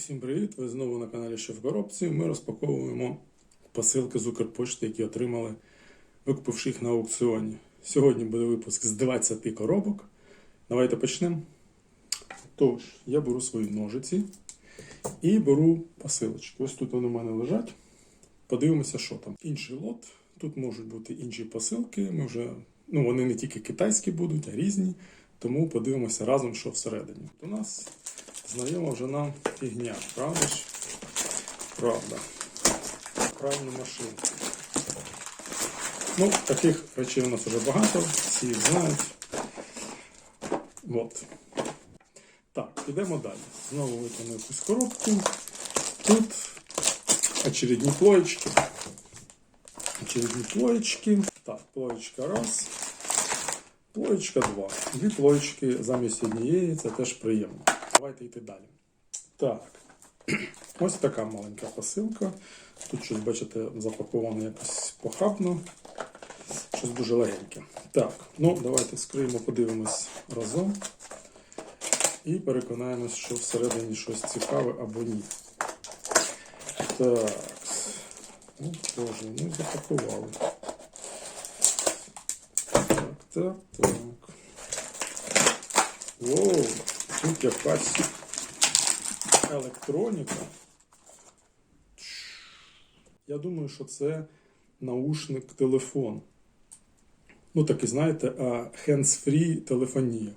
Усім привіт! Ви знову на каналі Що в коробці. Ми розпаковуємо посилки з Укрпочти, які отримали, викупивши їх на аукціоні. Сьогодні буде випуск з 20 коробок. Давайте почнемо. Тож, я беру свої ножиці і беру посилочки. Ось тут вони у мене лежать. Подивимося, що там. Інший лот. Тут можуть бути інші посилки. Ми вже, ну, вони не тільки китайські будуть, а різні. Тому подивимося разом, що всередині. У нас знайома вже нам фігня, правда ж? Правда. Правильну машинку. Ну, таких речей у нас вже багато, всі їх знають. От. Так, підемо далі. Знову витягну якусь коробку. Тут очередні плоєчки. Очередні плоєчки. Так, плоєчка раз. Плоєчка 2. Дві плоєчки замість однієї, це теж приємно. Давайте йти далі. Так. Ось така маленька посилка. Тут щось, бачите, запаковано якось похабно. Щось дуже легеньке. Так, ну давайте скриємо, подивимось разом. І переконаємось, що всередині щось цікаве або ні. Так. Ну, Боже, ну запакували. Так, так, так. Воу, тут якась електроніка. Я думаю, що це наушник телефон. Ну, такий, знаєте, hands-free телефонія.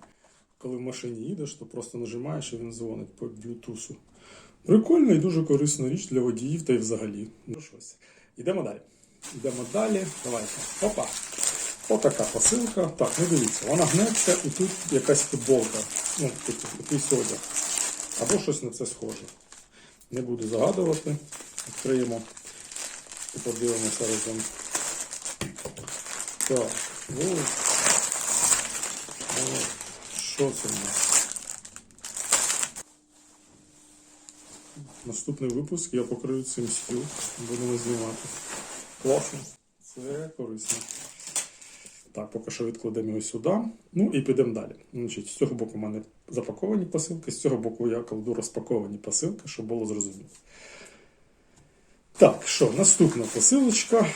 Коли в машині їдеш, то просто нажимаєш і він дзвонить по Bluetooth. Прикольна і дуже корисна річ для водіїв та й взагалі. Ну щось. Йдемо далі. Йдемо далі. Давайте. Опа. Отака посилка. Так, ну дивіться, вона гнеться і тут якась футболка. Ну, типу, якийсь одяг. Або щось на це схоже. Не буду загадувати. Відкриємо і подивимося разом. Так, о, о, що це в нас? Наступний випуск я покрию цим стіл. Будемо знімати. Класно. Це корисно. Так, поки що відкладемо його сюди. Ну і підемо далі. Значить, з цього боку в мене запаковані посилки, з цього боку я кладу розпаковані посилки, щоб було зрозуміло. Так, що, наступна посилочка.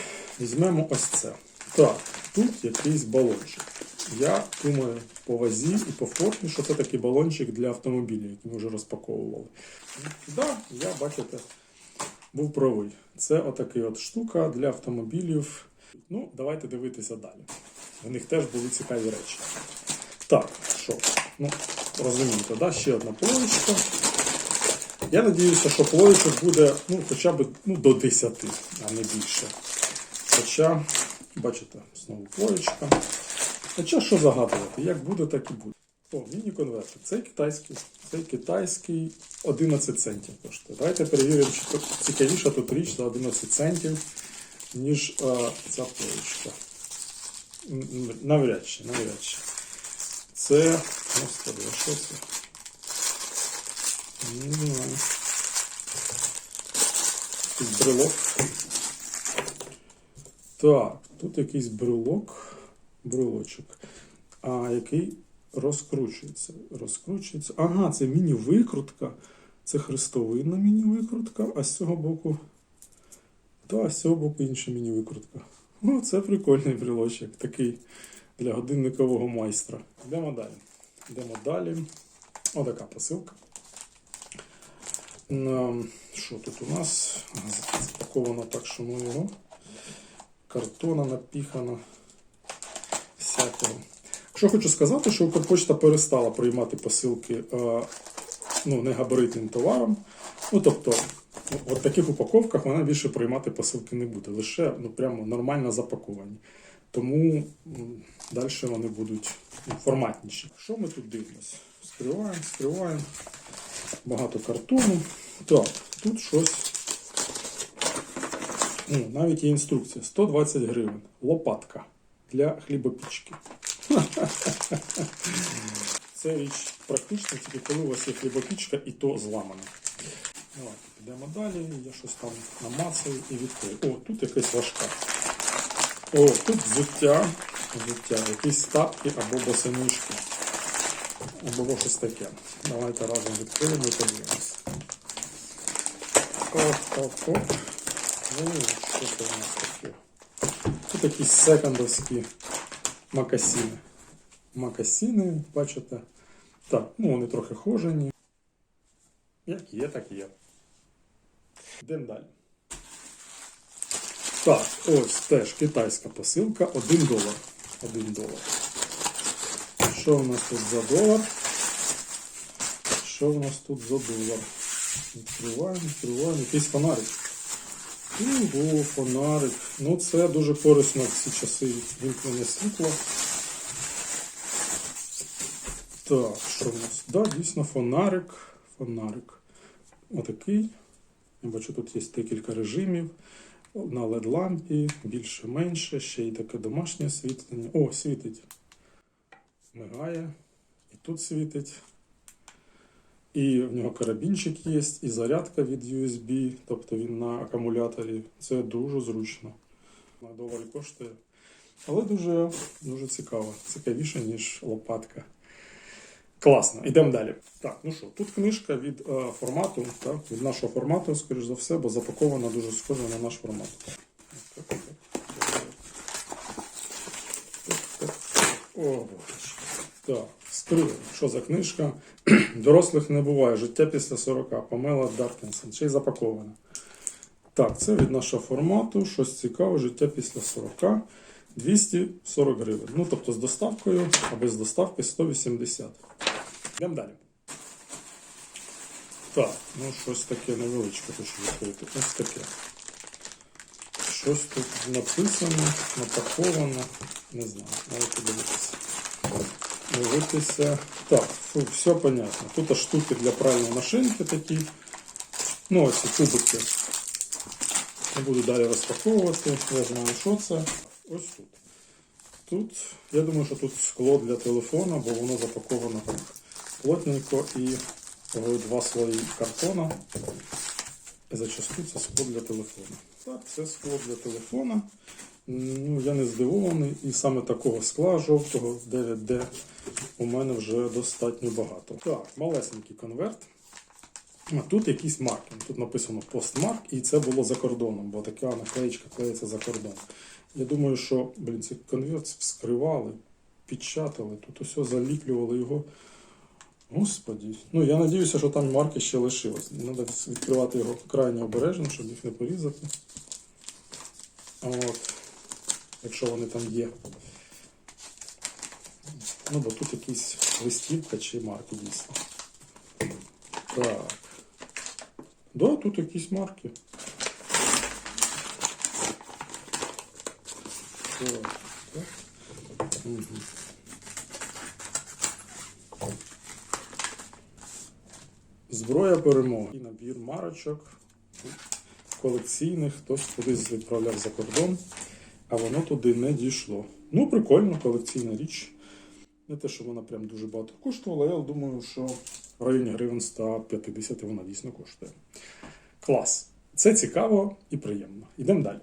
Візьмемо ось це. Так, тут якийсь балончик. Я думаю, по вазі і по формі, що це такий балончик для автомобілів, який ми вже розпаковували. Да, я, бачите, був правий. Це отакий от штука для автомобілів. Ну, давайте дивитися далі. У них теж були цікаві речі. Так, що? Ну, розумієте, да? ще одна плоєчка. Я надіюся, що плоєчок буде ну, хоча б ну, до 10, а не більше. Хоча, бачите, знову плоєчка. Хоча що загадувати, як буде, так і буде. О, міні-конвертик. Цей китайський. Цей китайський 11 центів коштує. Давайте перевіримо, чи цікавіша тут річ за 11 центів, ніж е, ця плоєчка. Навряд чи, навряд чи. Це. Господи, а що це? Не знаю. Брелок. Так, тут якийсь брелок, брелочок, а який розкручується. Розкручується. Ага, це міні-викрутка. Це хрестовинна міні-викрутка, а з цього боку. Та, з цього боку інша міні-викрутка. О, це прикольний брелочок, такий для годинникового майстра. Йдемо далі. Йдемо далі. Отака посилка. Що тут у нас? Запаковано так, що ну його. Картона напіхана всякого. Що хочу сказати, що Укрпочта перестала приймати посилки е, ну, негабаритним товаром. Ну, тобто, ну, от таких упаковках вона більше приймати посилки не буде. Лише ну, прямо нормально запаковані. Тому далі вони будуть ну, форматніші. Що ми тут дивимося? Скриваємо, скриваємо. Багато картону. Так, тут щось. Ну, навіть є інструкція. 120 гривень. Лопатка для хлібопічки. Це річ практична, тільки коли у вас є хлібопічка і то зламана. Давайте підемо далі. Я щось там намацаю і відкрию. О, тут якась важка. О, тут взуття. Взуття, якісь тапки або босоножки. Або щось таке. Давайте разом відкриємо і подивимось. Оп-оп-оп. Ну, що це у нас таке? Тут якісь секондовські макасіни. Макасіни, бачите? Так, ну вони трохи хожені. Як є, так є. Йдемо далі. Так, ось теж китайська посилка. 1 долар. 1 долар. Що в нас тут за долар? Що в нас тут за долар? Відкриваємо, відкриваємо. Якийсь фонарик. Ого, фонарик. Ну це дуже корисно в ці часи вимкнення світла. Так, що в нас? Да, дійсно фонарик. Фонарик. Отакий. Бачу, тут є декілька режимів. На LED-лампі, більше-менше, ще й таке домашнє освітлення. О, світить. Мигає. І тут світить. І в нього карабінчик є, і зарядка від USB, тобто він на акумуляторі. Це дуже зручно. Вона доволі коштує. Але дуже, дуже цікаво. Цікавіше, ніж лопатка. Класно, йдемо далі. Так, ну що, тут книжка від е, формату, так, від нашого формату, скоріш за все, бо запакована дуже схожа на наш формат. О. Так, скрили. Що за книжка? Дорослих не буває. Життя після 40. Памела Даркінсон. Ще й запакована. Так, це від нашого формату. Щось цікаве. Життя після 40. 240 гривень. Ну, тобто з доставкою, а без доставки 180. Йдемо далі. Так, ну щось таке невеличке хочу відкрити. Ось таке. Щось тут написано, напаковано. Не знаю, навіть подивитися. Дивитися. Так, фу, все понятно. Тут аж штуки для пральної машинки такі. Ну, ось і кубики. Не буду далі розпаковувати. Я знаю, що це. Ось тут. Тут, я думаю, що тут скло для телефона, бо воно запаковано так плотненько і два слої картона. Зачасту це скло для телефона. Так, це скло для телефона. Ну, я не здивований, і саме такого скла жовтого 9D у мене вже достатньо багато. Так, малесенький конверт. А тут якийсь маркінг. Тут написано постмарк, і це було за кордоном, бо така наклеїчка клеїться за кордон. Я думаю, що блін, цей конверт вскривали, печатали, тут усе заліплювали його. Господі. Ну, я надіюся, що там марки ще лишилось. Треба відкривати його крайне обережно, щоб їх не порізати. От. Якщо вони там є. Ну, бо тут якісь листівка чи марки дійсно. Так. Да, тут якісь марки. Зброя перемоги. І набір марочок колекційних, хтось кудись відправляв за кордон, а воно туди не дійшло. Ну, прикольно, колекційна річ. Не те, що вона прям дуже багато коштувала, я думаю, що в районі гривень 150 вона дійсно коштує. Клас. Це цікаво і приємно. Йдемо далі.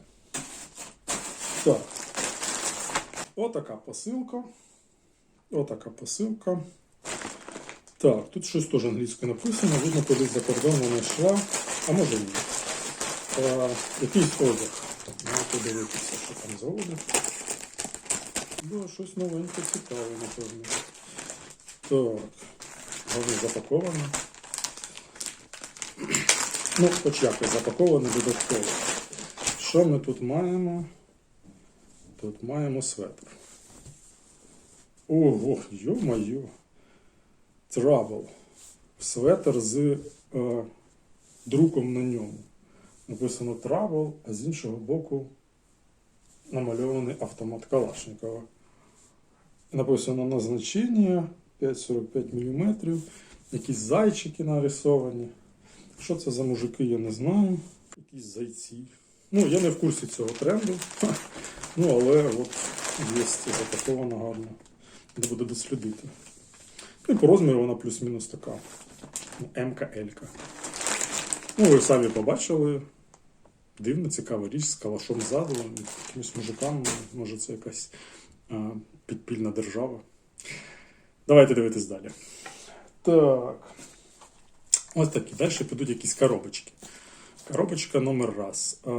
Так. Отака посилка. Отака посилка. Так, тут щось теж англійською написано, видно, кудись за кордон вона йшла, а може ні. А, якийсь одяг. Подивитися, що там за одяг. Да, щось новеньке цікаве, напевно. Так, воно запаковано. Ну, хоч якось запаковано додатково. Що ми тут маємо? Тут маємо светр. Ого, йо-моє. Travel. Светр з е, друком на ньому. Написано Travel, а з іншого боку намальований автомат Калашникова. Написано назначення 5,45 мм. Якісь зайчики нарисовані. Що це за мужики, я не знаю. Якісь зайці. Ну, я не в курсі цього тренду. Ну, але от є запаковано гарно. Де буде дослідити. Ну і по розміру вона плюс-мінус така. Ну, МК Елька. Ну, ви самі побачили. Дивна, цікава річ з калашом ззаду, якимось мужикам, може це якась а, підпільна держава. Давайте дивитись далі. Так. Ось такі. Далі підуть якісь коробочки. Коробочка номер раз. А,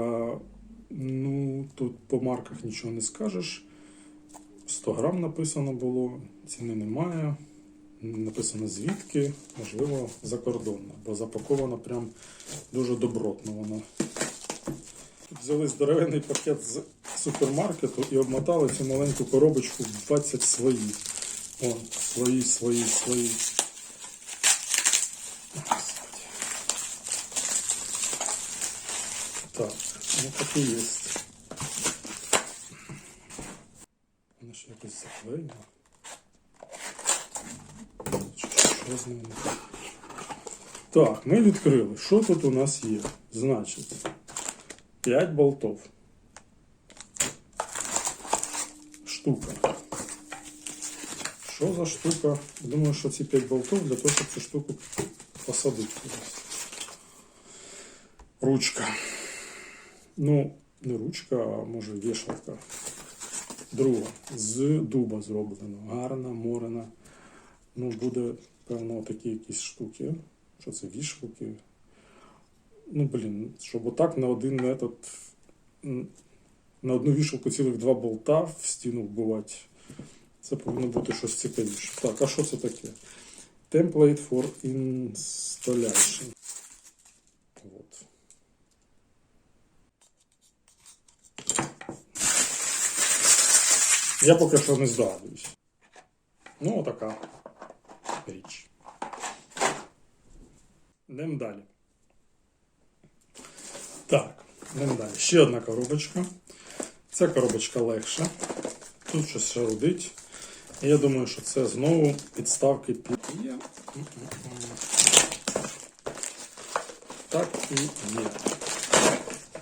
ну, тут по марках нічого не скажеш. 100 грам написано було, ціни немає. Написано звідки, можливо, закордонна, бо запаковано прям дуже добротно вона. Тут взяли здоровенний пакет з супермаркету і обмотали цю маленьку коробочку в 20 свої. О, свої, свої, свої. так і є. Вона ж якось заклеєна. Чи Що з ними? не так? Так, ми відкрили. Що тут у нас є? Значить, 5 болтов. Штука. Що за штука? Думаю, що ці 5 болтов для того, щоб цю штуку посадити. кудись. Ручка. Ну, не ручка, а може вішалка. Друга. З дуба зроблено. Гарна, морена. Ну, буде, певно, такі якісь штуки. Що це вішалки? Ну, блін, щоб отак на один метод, на одну вішалку цілих два болта в стіну вбивати. Це повинно бути щось цікавіше. Так, а що це таке? Template for installation. Я поки що не здогадуюсь. Ну, отака річ. Йдемо далі. Так, йдемо далі. Ще одна коробочка. Ця коробочка легша. Тут щось родить. Я думаю, що це знову підставки під є. Так і є.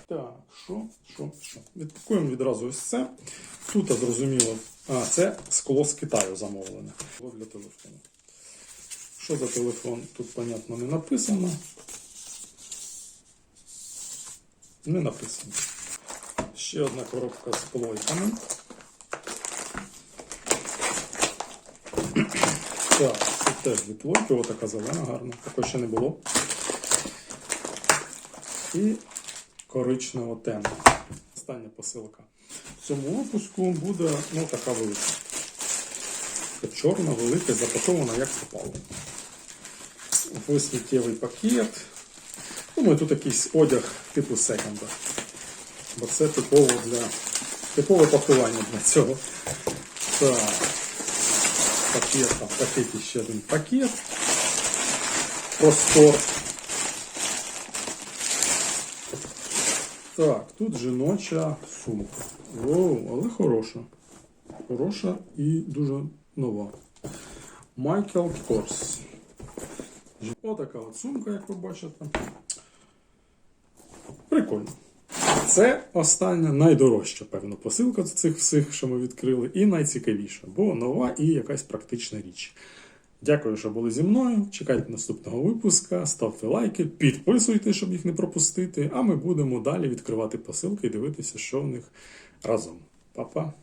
Так, що, що, що? Відпакуємо відразу ось це. Тут зрозуміло. А, це скло з Китаю замовлене. Для телефону. Що за телефон? Тут, понятно, не написано. Не написано. Ще одна коробка з плойками. Так, тут теж дві плойки, отака зелена, гарна, такої ще не було. І коричнева темна. Остання посилка. Цьому випуску буде ну, така велика. Така Чорна, велика, запакована як попало. Ось сміттєвий пакет. Думаю, тут якийсь одяг типу секонда. Бо це типово для типове пакування для цього. Так. Пакет, а в пакеті ще один пакет. Простор. Так, тут жіноча сумка. Воу, але хороша. Хороша і дуже нова. Майкл Корс. Отака от сумка, як ви бачите. Прикольно. Це остання найдорожча, певно, посилка з цих всіх, що ми відкрили, і найцікавіша, бо нова і якась практична річ. Дякую, що були зі мною. Чекайте наступного випуска, ставте лайки, підписуйтесь, щоб їх не пропустити. А ми будемо далі відкривати посилки і дивитися, що в них разом. Па-па!